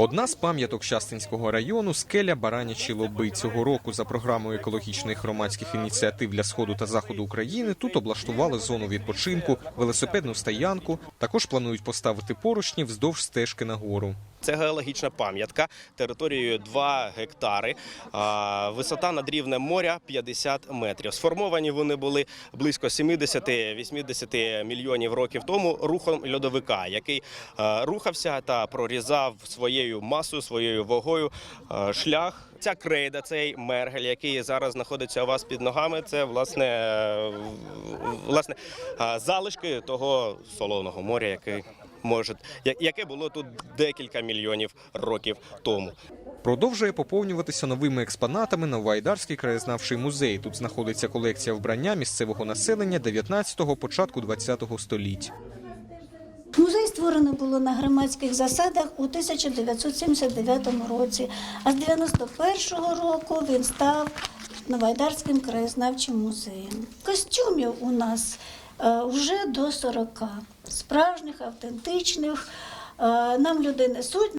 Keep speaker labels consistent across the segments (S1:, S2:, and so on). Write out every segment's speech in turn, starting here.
S1: Одна з пам'яток Щастинського району скеля Баранячі Лоби. Цього року за програмою екологічних громадських ініціатив для сходу та заходу України тут облаштували зону відпочинку, велосипедну стоянку. Також планують поставити поручні вздовж стежки на гору.
S2: Це геологічна пам'ятка територією 2 гектари. Висота над рівнем моря 50 метрів. Сформовані вони були близько 70-80 мільйонів років тому рухом льодовика, який е, рухався та прорізав своєю масою, своєю вагою е, шлях. Ця крейда, цей мергель, який зараз знаходиться у вас під ногами, це власне, е, власне залишки того солоного моря, який може, яке було тут декілька мільйонів років тому.
S1: Продовжує поповнюватися новими експонатами Новоайдарський краєзнавчий музей. Тут знаходиться колекція вбрання місцевого населення 19-го, початку 20-го століть.
S3: Музей створено було на громадських засадах у 1979 році, а з 91-го року він став Новоайдарським краєзнавчим музеєм. Костюмів у нас вже до 40, справжніх, автентичних. Е, Нам люди несуть.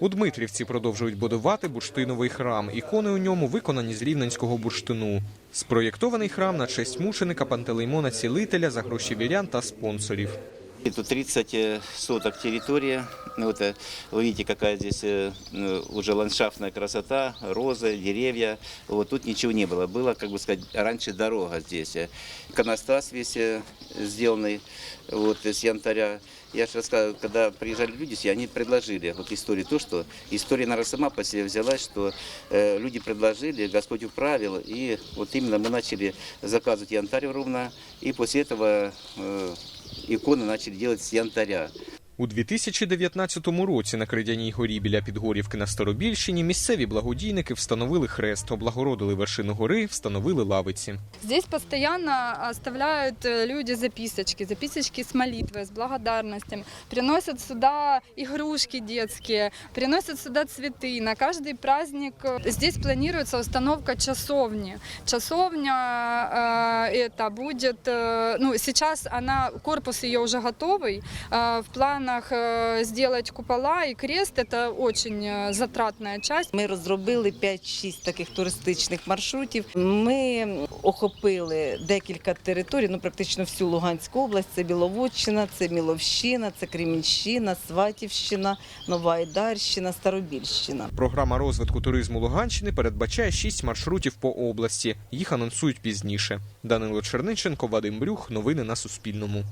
S1: У Дмитрівці продовжують будувати бурштиновий храм. Ікони у ньому виконані з рівненського бурштину. Спроєктований храм на честь мученика Пантелеймона Цілителя за гроші вірян та спонсорів.
S4: Тут 30 э, соток территория. Ну, Вот, э, вы видите, какая здесь э, э, уже ландшафтная красота, розы, деревья. Вот тут ничего не было. Было, как бы сказать, раньше дорога здесь. Иконостас весь сделанный вот, из янтаря. Я же рассказывал, когда приезжали люди, они предложили вот историю, то, что история, наверное, сама по себе взялась, что э, люди предложили, Господь управил, и вот именно мы начали заказывать янтарь ровно, и после этого э, иконы начали делать с янтаря.
S1: У 2019 році на Кридяній горі біля Підгорівки на Старобільщині місцеві благодійники встановили хрест, облагородили вершину гори, встановили лавиці.
S5: Здесь постоянно оставляют э, люди записочки, записочки с молитвой, с благодарностями. Приносят сюда игрушки детские, приносят сюда цветы. На каждый праздник э, здесь планируется установка часовни. Часовня э, это будет, э, ну сейчас она, корпус ее уже готовый. Э, в планах э, сделать купола и крест. Это очень э, затратная часть.
S6: Ми розробили 5-6 таких туристичних маршрутів. Ми охопили декілька територій, ну практично всю Луганську область. Це Біловодщина, це Міловщина, це Кремінщина, Сватівщина, Нова Айдарщина, Старобільщина.
S1: Програма розвитку туризму Луганщини передбачає шість маршрутів по області. Їх анонсують пізніше. Данило Черниченко, Вадим Брюх. Новини на Суспільному.